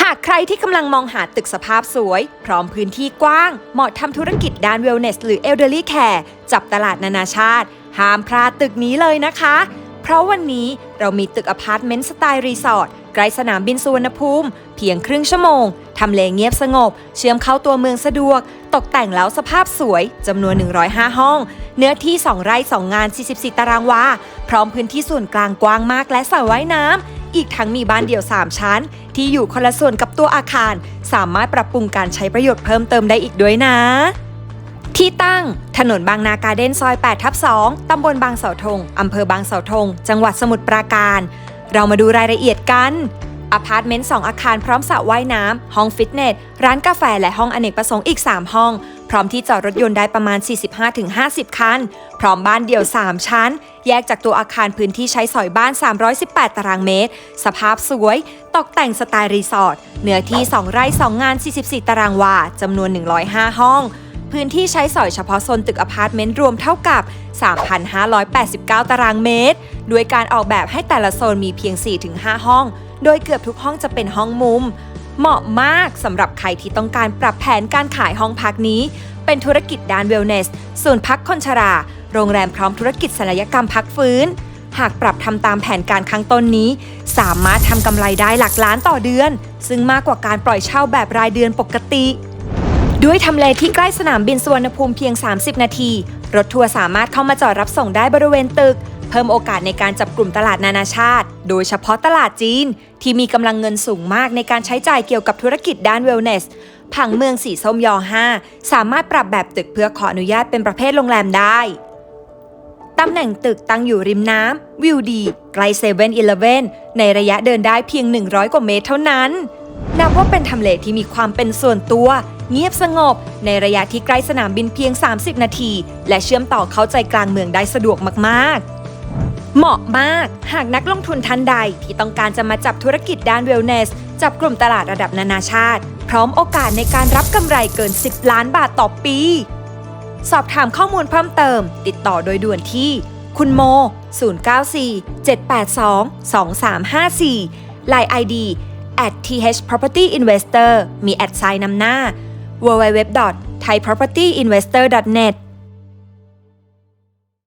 หากใครที่กำลังมองหาตึกสภาพสวย พร้อมพื้นที่กว้าง เหมาะทำธุรกิจด้าน Wellness หรือ Elderly Care จับตลาดนานาชาติ ห้ามพลาดตึกนี้เลยนะคะ เพราะวันนี้เรามีตึกอพาร์ตเมนต์สไตล์รีสอร์ทใกล้สนามบินสุวรรณภูมิ เพียงครึ่งชั่วโมง ทำเลเงียบสงบ เชื่อมเข้าตัวเมืองสะดวก ตกแต่งแล้วสภาพสวยจำนวน 105 ห้อง เนื้อที่ 2 ไร่ 2 งาน 44 ตารางวา พร้อมพื้นที่ส่วนกลางกว้างมากและสระว่ายน้ำ อีกทั้งมีบ้านเดี่ยว 3 ชั้น ที่อยู่คนละส่วนกับตัวอาคาร สามารถปรับปรุงการใช้ประโยชน์เพิ่มเติมได้อีกด้วยนะ ที่ตั้ง ถนนบางนาการเด้นซอย8ทับ2ตำบลบางเสาธงอำเภอบางเสาธง จังหวัดสมุทรปราการ เรามาดูรายละเอียดกัน อพาร์ตเมนต์ 2 อาคารพร้อมสระว่ายน้ำ ห้องฟิตเนส ร้านกาแฟและห้องอเนกประสงค์อีก 3 ห้อง พร้อมที่จอดรถยนต์ได้ประมาณ 45-50 คัน พร้อมบ้านเดี่ยว 3 ชั้น แยกจากตัวอาคารพื้นที่ใช้สอยบ้าน 318 ตารางเมตร สภาพสวย ตกแต่งสไตล์รีสอร์ทเนื้อที่ 2 ไร่ 2 งาน 44 ตารางวาจำนวน 105 ห้อง พื้นที่ใช้สอยเฉพาะโซนตึกอพาร์ตเมนต์รวมเท่ากับ 3,589 ตารางเมตร ด้วยการออกแบบให้แต่ละโซนมีเพียง 4-5 ห้อง โดยเกือบทุกห้องจะเป็นห้องมุม เหมาะมากสำหรับใครที่ต้องการปรับแผนการขายห้องพักนี้ เป็นธุรกิจด้านเวลเนสส่วนย์พักคนชรา โรงแรมพร้อมธุรกิจศัลยกรรมพักฟื้น หากปรับทำตามแผนการข้างต้นนี้ สามารถทำกำไรได้หลักล้านต่อเดือน ซึ่งมากกว่าการปล่อยเช่าแบบรายเดือนปกติ ด้วยทำเลที่ใกล้สนามบินสุวรรณภูมิเพียง 30 นาที รถทัวร์สามารถเข้ามาจอดรับส่งได้บริเวณตึก เพิ่มโอกาสในการจับกลุ่มตลาดนานาชาติ โดยเฉพาะตลาดจีน ที่มีกำลังเงินสูงมากในการใช้จ่ายเกี่ยวกับธุรกิจด้านเวลเนสผังเมืองสีส้มยอ5สามารถปรับแบบตึกเพื่อขออนุญาตเป็นประเภทโรงแรมได้ ตำแหน่งตึกตั้งอยู่ริมน้ำวิวดีใกล้เซเว่นอีเลฟเว่นในระยะเดินได้เพียง 100 กว่าเมตรเท่านั้น นับว่าเป็นทำเลที่มีความเป็นส่วนตัว เงียบสงบ ในระยะที่ใกล้สนามบินเพียง 30 นาที และเชื่อมต่อเข้าใจกลางเมืองได้สะดวกมากๆเหมาะมาก หากนักลงทุนท่านใดที่ต้องการจะมาจับธุรกิจด้านเวลเนส จับกลุ่มตลาดระดับนานาชาติ พร้อมโอกาสในการรับกำไรเกิน 10 ล้านบาทต่อปี สอบถามข้อมูลเพิ่มเติม ติดต่อโดยด่วนที่ คุณโม 094 782 2354 Line ID at th property investor มีแอดไซน์นำหน้า www.thaipropertyinvestor.net